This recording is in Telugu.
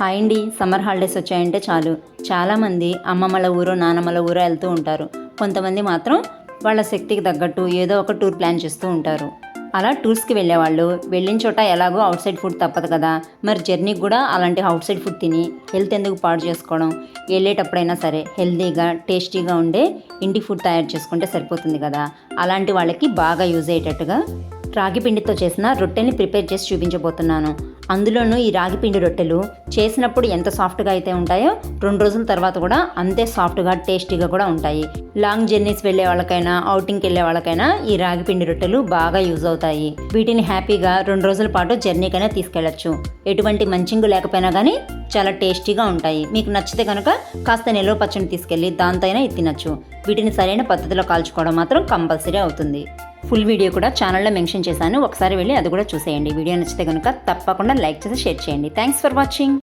హాయ్ అండి సమ్మర్ హాలిడేస్ వచ్చాయంటే చాలు. చాలామంది అమ్మమ్మల ఊరు నానమ్మల ఊరు వెళ్తూ ఉంటారు. కొంతమంది మాత్రం వాళ్ళ శక్తికి తగ్గట్టు ఏదో ఒక టూర్ ప్లాన్ చేస్తూ ఉంటారు. అలా టూర్స్కి వెళ్ళేవాళ్ళు వెళ్ళిన చోట ఎలాగో అవుట్ సైడ్ ఫుడ్ తప్పదు కదా. మరి జర్నీకి కూడా అలాంటి అవుట్ సైడ్ ఫుడ్ తిని హెల్త్ ఎందుకు పాడు చేసుకోవడం? వెళ్ళేటప్పుడైనా సరే హెల్తీగా టేస్టీగా ఉండే ఇంటి ఫుడ్ తయారు చేసుకుంటే సరిపోతుంది కదా. అలాంటి వాళ్ళకి బాగా యూజ్ అయ్యేటట్టుగా రాగి పిండితో చేసిన రొట్టెని ప్రిపేర్ చేసి చూపించబోతున్నాను. అందులోనూ ఈ రాగి పిండి రొట్టెలు చేసినప్పుడు ఎంత సాఫ్ట్గా అయితే ఉంటాయో రెండు రోజుల తర్వాత కూడా అంతే సాఫ్ట్గా టేస్టీగా కూడా ఉంటాయి. లాంగ్ జర్నీస్ వెళ్ళే వాళ్ళకైనా అవుటింగ్కి వెళ్ళే వాళ్ళకైనా ఈ రాగి పిండి రొట్టెలు బాగా యూజ్ అవుతాయి. వీటిని హ్యాపీగా రెండు రోజుల పాటు జర్నీకైనా తీసుకెళ్ళొచ్చు. ఎటువంటి మంచింగు లేకపోయినా కానీ చాలా టేస్టీగా ఉంటాయి. మీకు నచ్చితే కనుక కాస్త నిల్వ పచ్చని తీసుకెళ్ళి దాంతో ఇది తినచ్చు. వీటిని సరైన పద్ధతిలో కాల్చుకోవడం మాత్రం కంపల్సరీ అవుతుంది. ఫుల్ వీడియో కూడా ఛానల్లో మెన్షన్ చేశాను. ఒకసారి వెళ్ళి అది కూడా చూసేయండి. వీడియో నచ్చితే కనుక తప్పకుండా లైక్ చేసి షేర్ చేయండి. Thanks for watching